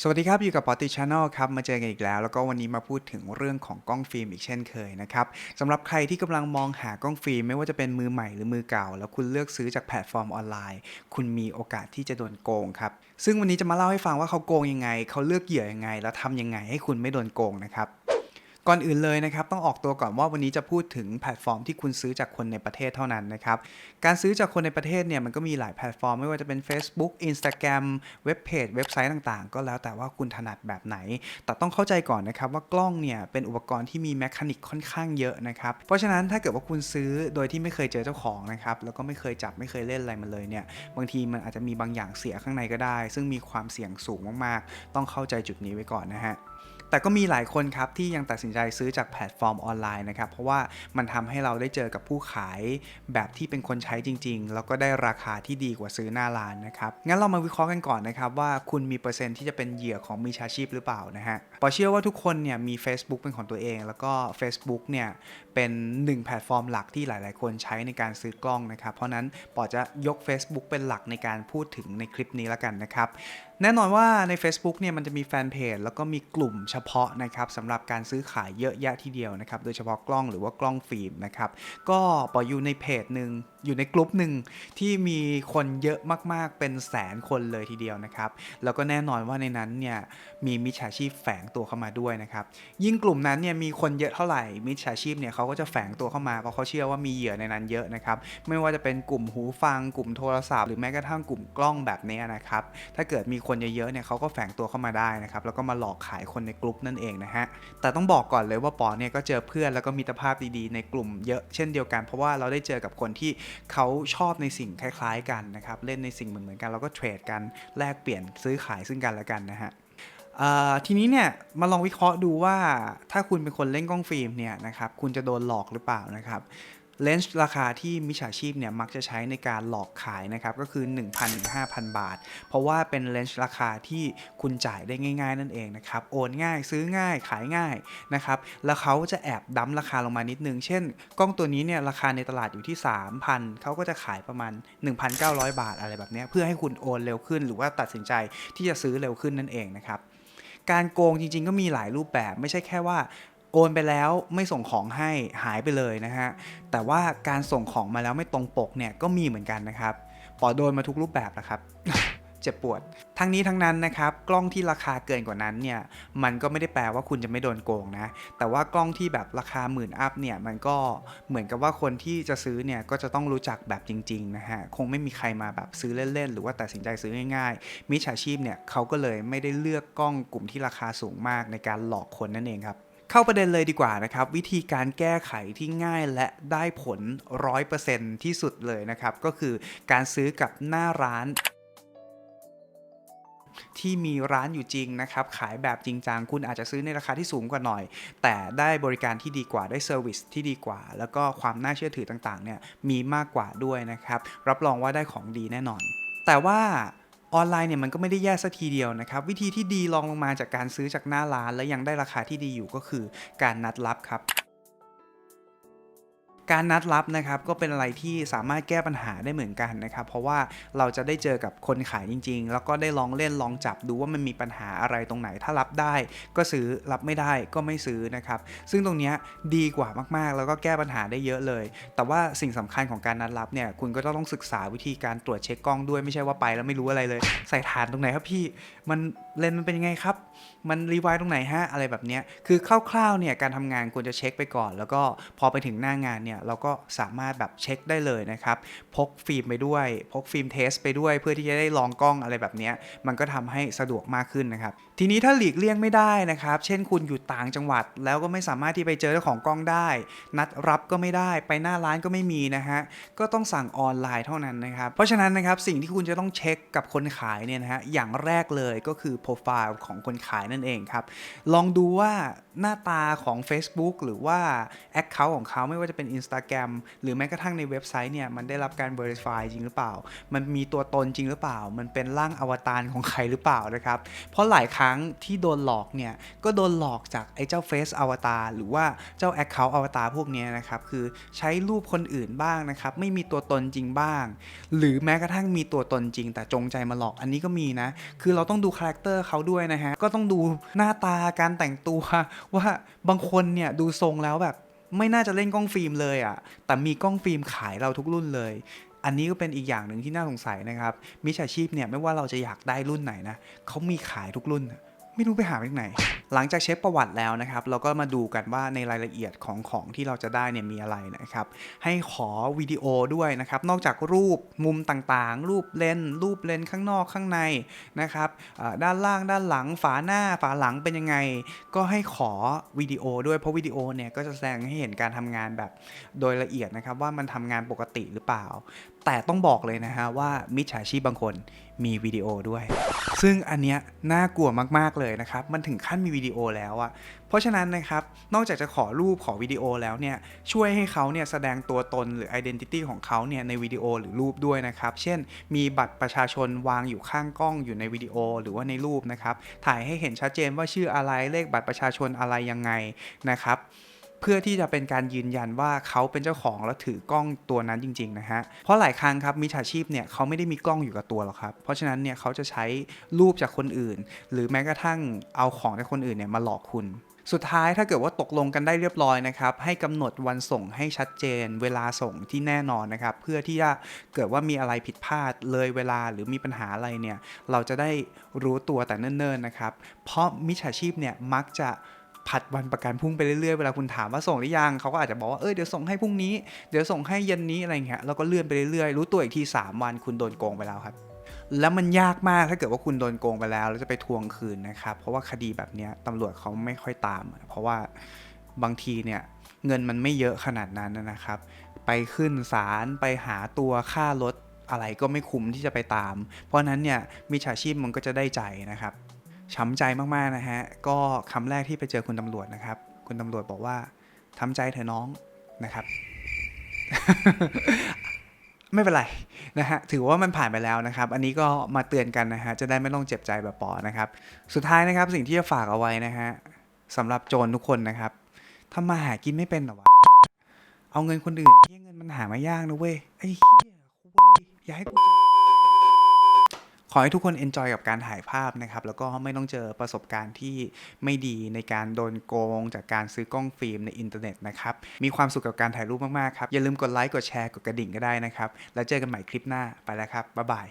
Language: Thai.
สวัสดีครับ อยู่กับปอติชานอลครับ มาเจอกันอีกแล้ว แล้วก็วันนี้มาพูดถึงเรื่องของกล้องฟิล์มอีกเช่นเคยนะครับสำหรับใครที่กำลังมองหากล้องฟิล์มไม่ว่าจะเป็นมือใหม่หรือมือเก่า แล้วคุณเลือกซื้อจากแพลตฟอร์มออนไลน์ คุณมีโอกาสที่จะโดนโกงครับ ซึ่งวันนี้จะมาเล่าให้ฟังว่าเขาโกงยังไง เขาเลือกเหยื่อยังไง แล้วทำยังไงให้คุณไม่โดนโกงนะครับ ก่อนอื่นเลยนะครับต้องออกตัวก่อนว่าวันนี้จะพูดถึงแพลตฟอร์มที่คุณซื้อจากคนในประเทศเท่านั้นนะครับการซื้อจากคนในประเทศเนี่ยมันก็มีหลายแพลตฟอร์มไม่ว่าจะเป็น Facebook Instagram เว็บเพจเว็บไซต์ต่างๆ ก็แล้วแต่ว่าคุณถนัดแบบไหน แต่ต้องเข้าใจก่อนนะครับว่ากล้องเนี่ยเป็นอุปกรณ์ที่มีแมคานิกค่อนข้างเยอะนะครับเพราะฉะนั้นถ้าเกิดว่าคุณซื้อโดยที่ไม่เคยเจอเจ้าของนะครับแล้วก็ไม่เคยจับไม่เคยเล่นอะไรมันเลยเนี่ยบางทีมันอาจจะมีบางอย่างเสียข้างในก็ได้ ซึ่งมีความเสี่ยงสูงมากๆ ต้องเข้าใจจุดนี้ไว้ก่อนนะฮะ แต่ก็มีหลายคนครับที่ยังตัดสินใจซื้อจากแพลตฟอร์มออนไลน์นะครับ เพราะว่ามันทำให้เราได้เจอกับผู้ขายแบบที่เป็นคนใช้จริง ๆ แล้วก็ได้ราคาที่ดีกว่าซื้อหน้าร้านนะครับ งั้นเรามาวิเคราะห์กันก่อนนะครับว่าคุณมีเปอร์เซ็นต์ที่จะเป็นเหยื่อของมิจฉาชีพหรือเปล่านะฮะปอเชื่อว่าทุกคนเนี่ยมี Facebook เป็นของตัวเอง แล้วก็ Facebook เนี่ยเป็นหนึ่งแพลตฟอร์มหลักที่หลายๆ คนใช้ในการซื้อกล้องนะครับ เพราะนั้นปอจะยก Facebook เป็นหลักในการพูดถึงในคลิปนี้แล้วกันนะครับ แน่นอนว่าใน Facebook เนี่ยมันจะมีแฟนเพจแล้วก็มีกลุ่มเฉพาะนะครับสำหรับการซื้อขายเยอะแยะทีเดียวนะครับ โดยเฉพาะกล้องหรือว่ากล้องฟิล์มนะครับ ก็ปออยู่ในเพจหนึ่ง อยู่ในกลุ่มหนึ่งที่มีคนเยอะมากๆ เป็นแสนคนเลยทีเดียวนะครับ แล้วก็แน่นอนว่าในนั้นเนี่ยมีมิจฉาชีพแฝงตัวเข้ามาด้วยนะครับ ยิ่งกลุ่มนั้นเนี่ยมีคนเยอะเท่าไหร่ มิจฉาชีพเนี่ยเขาก็จะแฝงตัวเข้ามาเพราะเขาเชื่อว่ามีเหยื่อในนั้นเยอะนะครับ ไม่ว่าจะเป็นกลุ่มหูฟัง กลุ่มโทรศัพท์ หรือแม้กระทั่งกลุ่มกล้องแบบนี้นะครับ ถ้าเกิดมีคนเยอะๆเนี่ยเขาก็แฝงตัวเข้ามาได้นะครับ แล้วก็มาหลอกขายคนในกลุ่มนั่นเองนะฮะ แต่ต้องบอกก่อนเลยว่าปอเนี่ยก็เจอเพื่อนแล้วก็มิตรภาพดีๆ ในกลุ่มเยอะเช่นเดียวกัน เพราะว่าเราได้เจอกับคนที่เขาชอบในสิ่งคล้ายๆกันนะครับ เล่นในสิ่งเหมือนๆกันแล้วก็เทรดกันแลกเปลี่ยนซื้อขายซึ่งกันและกันนะฮะทีนี้เนี่ยมาลองวิเคราะห์ดูว่าถ้าคุณเป็นคนเล่นกล้องฟิล์มเนี่ยนะครับคุณจะโดนหลอกหรือเปล่านะครับ เลนส์ราคาที่มิจฉาชีพเนี่ยมักจะใช้ในการหลอกขายนะครับก็คือ 1,000ถึง5,000 บาท เพราะว่าเป็นเลนส์ราคาที่คุณจ่ายได้ง่าย ๆ นั่นเองนะครับโอนง่ายซื้อง่ายขายง่ายนะครับแล้วเขาจะแอบดั้มราคาลงมานิดนึง เช่น กล้องตัวนี้เนี่ยราคาในตลาดอยู่ที่ 3,000เขาก็จะขายประมาณ 1,900 บาทอะไรแบบนี้เพื่อให้คุณโอนเร็วขึ้น หรือว่าตัดสินใจที่จะซื้อเร็วขึ้นนั่นเองนะครับการโกงจริงๆ ก็มีหลายรูปแบบไม่ใช่แค่ว่า โอนไปแล้วไม่ส่งของให้หายไปเลยนะฮะ แต่ว่าการส่งของมาแล้วไม่ตรงปกเนี่ยก็มีเหมือนกันนะครับปอโดนมาทุกรูปแบบนะครับเจ็บปวด ทั้งนี้ทั้งนั้นนะครับ กล้องที่ราคาเกินกว่านั้นเนี่ย มันก็ไม่ได้แปลว่าคุณจะไม่โดนโกงนะ แต่ว่ากล้องที่แบบราคาหมื่นอัพเนี่ย มันก็เหมือนกับว่าคนที่จะซื้อเนี่ย ก็จะต้องรู้จักแบบจริงๆนะฮะ คงไม่มีใครมาแบบซื้อเล่นๆ หรือว่าตัดสินใจซื้อง่ายๆ มิจฉาชีพเนี่ยเขาก็เลยไม่ได้เลือกกล้องกลุ่มที่ราคาสูงมากในการหลอกคนนั่นเองครับ เข้าประเด็นเลยดีกว่านะครับ วิธีการแก้ไขที่ง่ายและได้ผล 100%ที่สุดเลยนะครับ ก็คือการซื้อกับหน้าร้านที่มีร้านอยู่จริงนะครับ ขายแบบจริงจังคุณอาจจะซื้อในราคาที่สูงกว่าหน่อย แต่ได้บริการที่ดีกว่าได้เซอร์วิสที่ดีกว่า แล้วก็ความน่าเชื่อถือต่างๆเนี่ยมีมากกว่าด้วยนะครับ รับรองว่าได้ของดีแน่นอน แต่ว่า ออนไลน์เนี่ยมันก็ไม่ได้แย่สัทีเดียวนะครับ วิธีที่ดีลองลงมาจากการซื้อจากหน้าร้าน และยังได้ราคาที่ดีอยู่ก็คือการนัดรับครับ การนัดรับนะครับก็เป็นอะไรที่สามารถแก้ปัญหาได้เหมือนกันนะครับเพราะว่าเราจะได้เจอกับคนขายจริง ๆ แล้วก็ได้ลองเล่นลองจับดูว่ามันมีปัญหาอะไรตรงไหน ถ้ารับได้ก็ซื้อรับไม่ได้ก็ไม่ซื้อนะครับซึ่งตรงนี้ดีกว่ามากๆ แล้วก็แก้ปัญหาได้เยอะเลย แต่ว่าสิ่งสำคัญของการนัดรับเนี่ยคุณก็ต้องศึกษาวิธีการตรวจเช็คกล้องด้วยไม่ใช่ว่าไปแล้วไม่รู้อะไรเลย ใส่ฐานตรงไหนครับพี่มัน เลนมันเป็นยังไงครับ มันรีไวล์ตรงไหนฮะ อะไรแบบนี้ คือคร่าวๆ เนี่ยการทำงานควรจะเช็คไปก่อน แล้วก็พอไปถึงหน้างานเนี่ยเราก็สามารถแบบเช็คได้เลยนะครับ พกฟิล์มไปด้วย พกฟิล์มเทสไปด้วย เพื่อที่จะได้ลองกล้องอะไรแบบนี้ มันก็ทำให้สะดวกมากขึ้นนะครับ ทีนี้ถ้าหลีกเลี่ยงไม่ได้นะครับ เช่นคุณอยู่ต่างจังหวัด แล้วก็ไม่สามารถที่ไปเจอเจ้าของกล้องได้ นัดรับก็ไม่ได้ ไปหน้าร้านก็ไม่มีนะฮะ ก็ต้องสั่งออนไลน์เท่านั้นนะครับ เพราะฉะนั้นนะครับสิ่งที่คุณจะต้องเช็คกับคนขายเนี่ยนะฮะ อย่างแรกเลยก็คือโปรไฟล์ของคนขายนั่นเองครับ ลองดูว่าหน้าตาของ Facebook หรือว่า Account ของเขาไม่ว่าจะเป็น Instagram หรือแม้กระทั่งในเว็บไซต์เนี่ย มันได้รับการ Verify จริงหรือเปล่า มันมีตัวตนจริงหรือเปล่า มันเป็นร่างอวตารของใครหรือเปล่านะครับ เพราะหลายครั้งที่โดนหลอกเนี่ย ก็โดนหลอกจากไอ้เจ้า Face อวตารหรือว่าเจ้า Account อวตารพวกนี้นะครับ คือใช้รูปคนอื่นบ้างนะครับ ไม่มีตัวตนจริงบ้าง หรือแม้กระทั่งมีตัวตนจริง แต่จงใจมาหลอก อันนี้ก็มีนะ คือเราต้องดูคาแรคเตอร์อร์เขาด้วยนะฮะ ก็ต้องดูหน้าตาการแต่งตัว ว่าบางคนเนี่ยดูทรงแล้วแบบไม่น่าจะเล่นกล้องฟิล์มเลยอะ่ะ แต่มีกล้องฟิล์มขายเราทุกรุ่นเลย อันนี้ก็เป็นอีกอย่างหนึ่งที่น่าสงสัยนะครับ มิจฉาชีพเนี่ยไม่ว่าเราจะอยากได้รุ่นไหนนะเขามีขายทุกรุ่นนะ ไม่รู้ไปหาจากไหน หลังจากเช็คประวัติแล้วนะครับ เราก็มาดูกันว่าในรายละเอียดของของที่เราจะได้เนี่ยมีอะไรนะครับ ให้ขอวิดีโอด้วยนะครับ นอกจากรูปมุมต่างๆ รูปเลนส์รูปเลนส์ข้างนอกข้างในนะครับด้านล่างด้านหลังฝาหน้าฝาหลังเป็นยังไง ก็ให้ขอวิดีโอด้วยเพราะวิดีโอเนี่ยก็จะแสดงให้เห็นการทำงานแบบโดยละเอียดนะครับว่ามันทำงานปกติหรือเปล่า แต่ต้องบอกเลยนะฮะว่ามิจฉาชีพบางคนมีวิดีโอด้วย ซึ่งอันเนี้ยน่ากลัวมากๆเลยนะครับ มันถึงขั้นมีวิดีโอแล้วอะเพราะฉะนั้นนะครับ นอกจากจะขอรูปขอวิดีโอแล้วเนี่ย ช่วยให้เขาเนี่ยแสดงตัวตนหรือ identity ของเขาเนี่ยในวิดีโอหรือรูปด้วยนะครับ เช่น มีบัตรประชาชนวางอยู่ข้างกล้องอยู่ในวิดีโอหรือว่าในรูปนะครับ ถ่ายให้เห็นชัดเจนว่าชื่ออะไร เลขบัตรประชาชนอะไรยังไงนะครับ พื่อที่จะเป็นการยืนยันว่าเขาเป็นเจ้าของและถือกล้องตัวนั้นจริงๆนะฮะเพราะหลายครั้งครับมิจฉาชีพเนี่ยเขาไม่ได้มีกล้องอยู่กับตัวหรอกครับเพราะฉะนั้นเนี่ยเขาจะใช้รูปจากคนอื่น หรือแม้กระทั่งเอาของจากคนอื่นเนี่ยมาหลอกคุณสุดท้ายถ้าเกิดว่าตกลงกันได้เรียบร้อยนะครับ ให้กำหนดวันส่งให้ชัดเจน เวลาส่งที่แน่นอนนะครับ เพื่อที่จะเกิดว่ามีอะไรผิดพลาดเลยเวลาหรือมีปัญหาอะไรเนี่ย เราจะได้รู้ตัวแต่เนิ่นๆนะครับ เพราะมิจฉาชีพเนี่ยมักจะ ผัดวันประกันพรุ่งไปเรื่อยๆ เวลาคุณถามว่าส่งหรือยังเขาก็อาจจะบอกว่า เออเดี๋ยวส่งให้พรุ่งนี้ เดี๋ยวส่งให้เย็นนี้อะไรเงี้ย แล้วก็เลื่อนไปเรื่อยๆ รู้ตัวอีกที 3 วันคุณโดนโกงไปแล้วครับ แล้วมันยากมากถ้าเกิดว่าคุณโดนโกงไปแล้วแล้วจะไปทวงคืนนะครับ เพราะว่าคดีแบบนี้ตำรวจเขาไม่ค่อยตาม เพราะว่าบางทีเนี่ยเงินมันไม่เยอะขนาดนั้นนะครับ ไปขึ้นศาลไปหาตัวค่ารถอะไรก็ไม่คุ้มที่จะไปตาม เพราะฉะนั้นเนี่ยมิจฉาชีพมันก็จะได้ใจนะครับ ช้ำใจมากๆนะฮะ ก็คำแรกที่ไปเจอคุณตำรวจนะครับ คุณตำรวจบอกว่าทำใจเถอะน้องนะครับ ไม่เป็นไรนะฮะ ถือว่ามันผ่านไปแล้วนะครับ อันนี้ก็มาเตือนกันนะฮะ จะได้ไม่ต้องเจ็บใจแบบปอนะครับ สุดท้ายนะครับสิ่งที่จะฝากเอาไว้นะฮะสำหรับโจรทุกคนนะครับถ้ามาหากินไม่เป็นหรอวะ เอาเงินคนอื่นเฮียเงินมันหาไมายากนะเว้ย ไอ้เฮียคุยอย่าให้กูเจอ ขอให้ทุกคน enjoy กับการถ่ายภาพนะครับ แล้วก็ไม่ต้องเจอประสบการณ์ที่ไม่ดีในการโดนโกง จากการซื้อกล้องฟิล์มในอินเทอร์เน็ตนะครับ มีความสุขกับการถ่ายรูปมาก ๆ ครับ อย่าลืมกดไลค์กดแชร์กดกระดิ่งก็ได้นะครับ แล้วเจอกันใหม่คลิปหน้าไปแล้วครับบ๊ายบาย